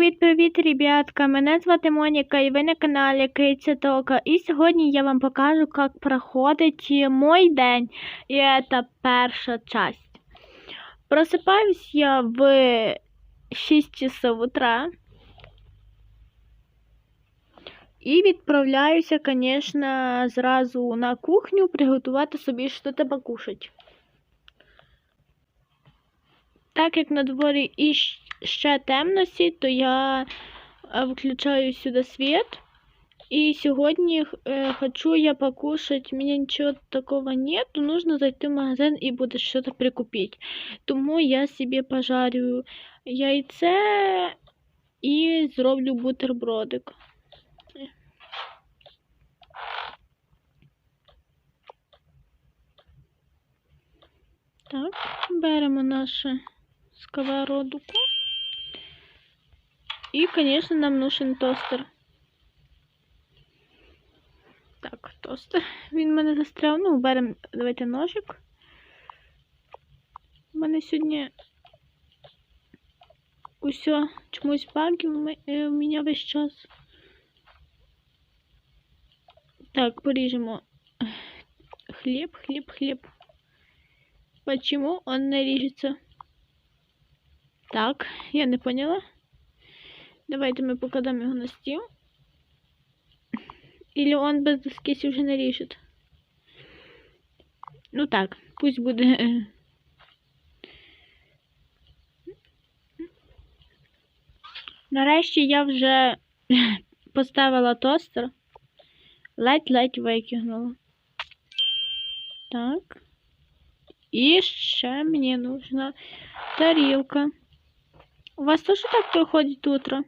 Привіт-привіт, ребятка! Мене звати Моніка і ви на каналі Киця Тока. І сьогодні я вам покажу, як проходить мой день. І це перша часть. Просипаюсь я в 6 часов утра. І відправляюся, звісно, зразу на кухню приготувати собі щось покушати. Так як на дворі і ще темності, то я е, включаю сюди світ. І сьогодні э, хочу я покушать, у меня ничего такого нет, то нужно зайти в магазин і буде щось прикупити. Тому я собі пожарю яйце і зроблю бутербродик. Так, беремо наше сковородку. И, конечно, нам нужен тостер. Так, тостер. Він в мене застряв. Ну, беремо, давайте ножик. У мене сьогодні усе чомусь баги у мене весь час. Так, поріжемо хліб, хліб, хліб. Почему он не режется? Так, я не поняла. Давайте мы покладемо його на стіл. Или он без доски уже не ріжет? Ну так, пусть буде. Нарешті я вже поставила тостер. Ледь-ледь викинула. Так. І ще мені нужна тарілка. У вас тоже так проходит утро?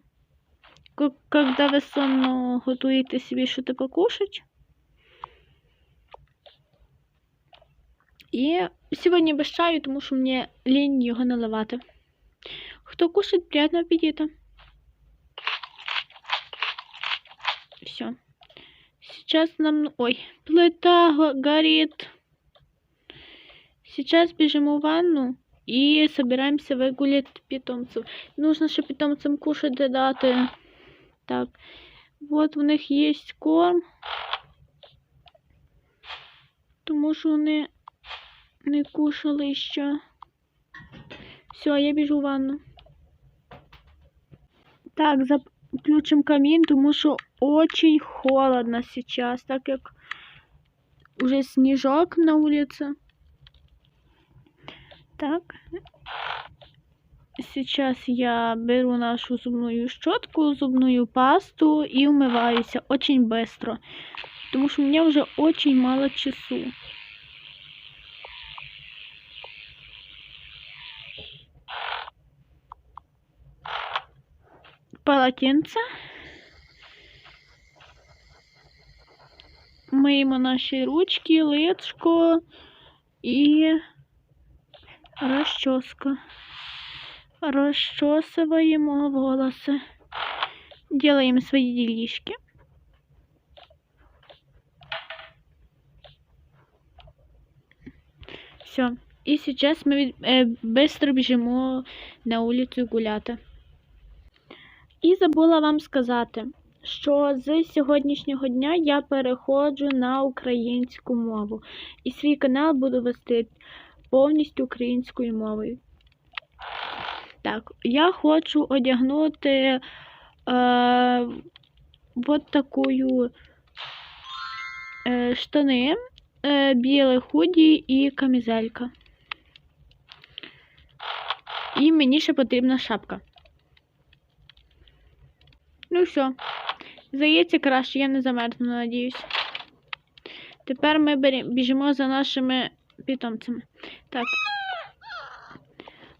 Когда вы сонно готуєте собі щось покушать? І сьогодні без чаю, тому що мені лінь його наливати. Хто кушать, приятного аппетита. Все. Сейчас нам... Ой, плита горит. Сейчас бежим в ванну и собираемся выгулять питомцев. Нужно ще питомцам кушать додати. Так, вот у них есть корм. Тому що вони не кушали ще. Все, я біжу в ванну. Так, включим камин, тому що очень холодно сейчас, так как уже снежок на улице. Так. Сейчас я беру нашу зубную щетку, зубную пасту и умываюсь очень быстро. Потому что у меня уже очень мало часу. Полотенце. Миємо наші ручки, лицко і Расческа. Расчесываем волосы. Делаем свои делишки. Все. І зараз ми е, быстро біжимо на вулицю гуляти. І забула вам сказати, що з сьогоднішнього дня я переходжу на українську мову. І свій канал буду вести повністю українською мовою. Так, я хочу одягнути е, от таку е, штани, е, біле худі і камізелька. І мені ще потрібна шапка. Ну все. Здається, краще, я не замерзну, надіюсь. Тепер ми біжимо за нашими питомцями. Так.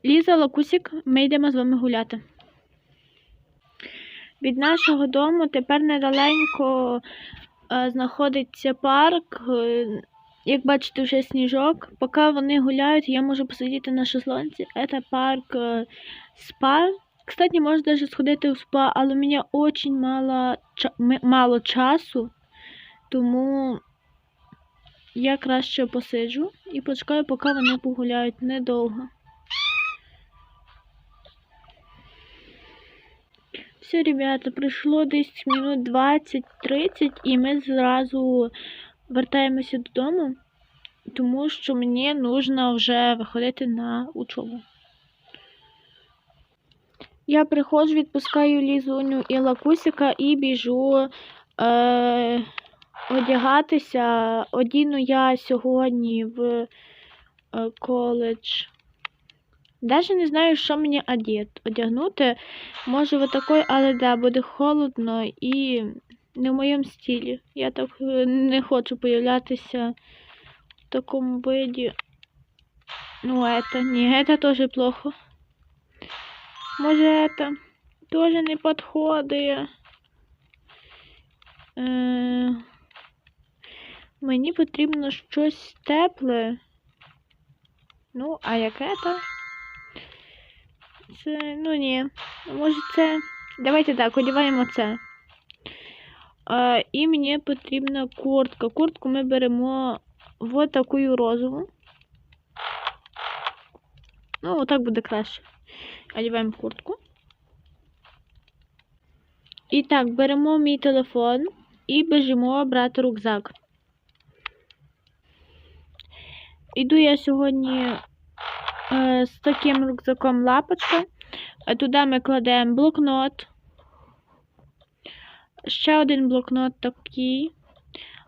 Ліза, Лакусік, ми йдемо з вами гуляти. Від нашого дому тепер недалеко е, знаходиться парк. Е, як бачите, вже сніжок. Поки вони гуляють, я можу посидіти на шезлонці. Це парк е, спа. Кстати, можу даже сходити в спа, але у мене дуже мало, мало часу, тому я краще посиджу і почекаю, поки вони погуляють недовго. Все, ребята, пройшло десь минут 20-30, і ми зразу вертаємося додому, тому що мені нужно вже виходити на учобу. Я приходжу, відпускаю Лізуню і Лакусика і біжу е, одягатися. Одіну я сьогодні в е, коледж. Даже не знаю, що мені одіт, одягнути. Може в такой, але да, буде холодно і не в моєму стилі. Я так е, не хочу появлятися в такому виді. Ну, это, не, это тоже плохо. Може, это тоже не підходить. Е, мені потрібно щось тепле. Ну, а яке то? Це, ну ні. Може це. Давайте так, одягаємо це. Е, і мені потрібна куртка. Куртку ми беремо в таку розову. Ну, отак буде краще. Одягаємо куртку. І так, беремо мій телефон і біжимо брати рюкзак. Іду я сьогодні з таким рюкзаком лапочка. Е, Туди ми кладемо блокнот. Ще один блокнот такий.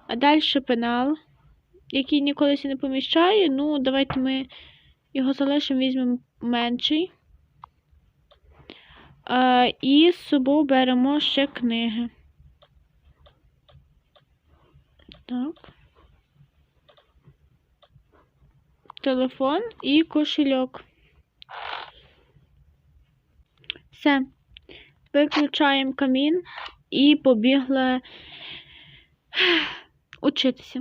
А далі пенал, який ніколи не поміщає. Ну, давайте ми його залишимо, візьмемо менший. Е, і з собою беремо ще книги. Так. Телефон і кошельок. Все. Виключаємо камін і побігли учитися.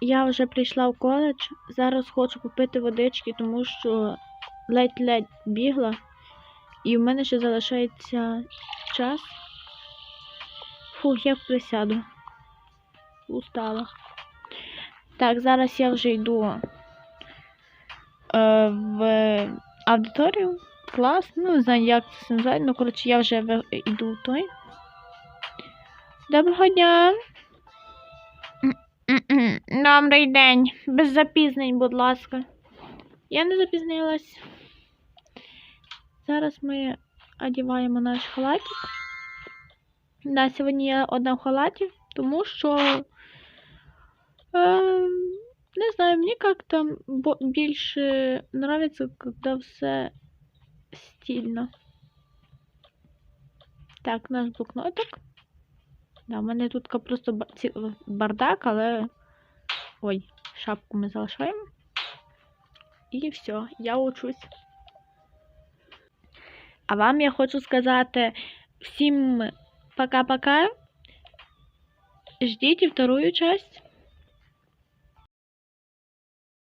Я вже прийшла в коледж. Зараз хочу попити водички, тому що ледь-ледь бігла. І в мене ще залишається час. Фух, я присяду. Устала. Так, зараз я вже йду е, в аудиторію, клас. Ну, не знаю, як це називається. Ну, коротше, я вже йду в той. Доброго дня. Добрий день. Без запізнень, будь ласка. Я не запізнилась. Зараз ми одягаємо наш халатик. Да, сьогодні я одна в халаті, тому що знаю, мені как-то бо- більше нравится, когда все стильно. Так, наш блокнотик. Да, у мене тут ка- просто ба- ці- бардак, але. Ой, шапку ми залишаємо. І все, я учусь. А вам я хочу сказати всім пока-пока. Ждите вторую часть.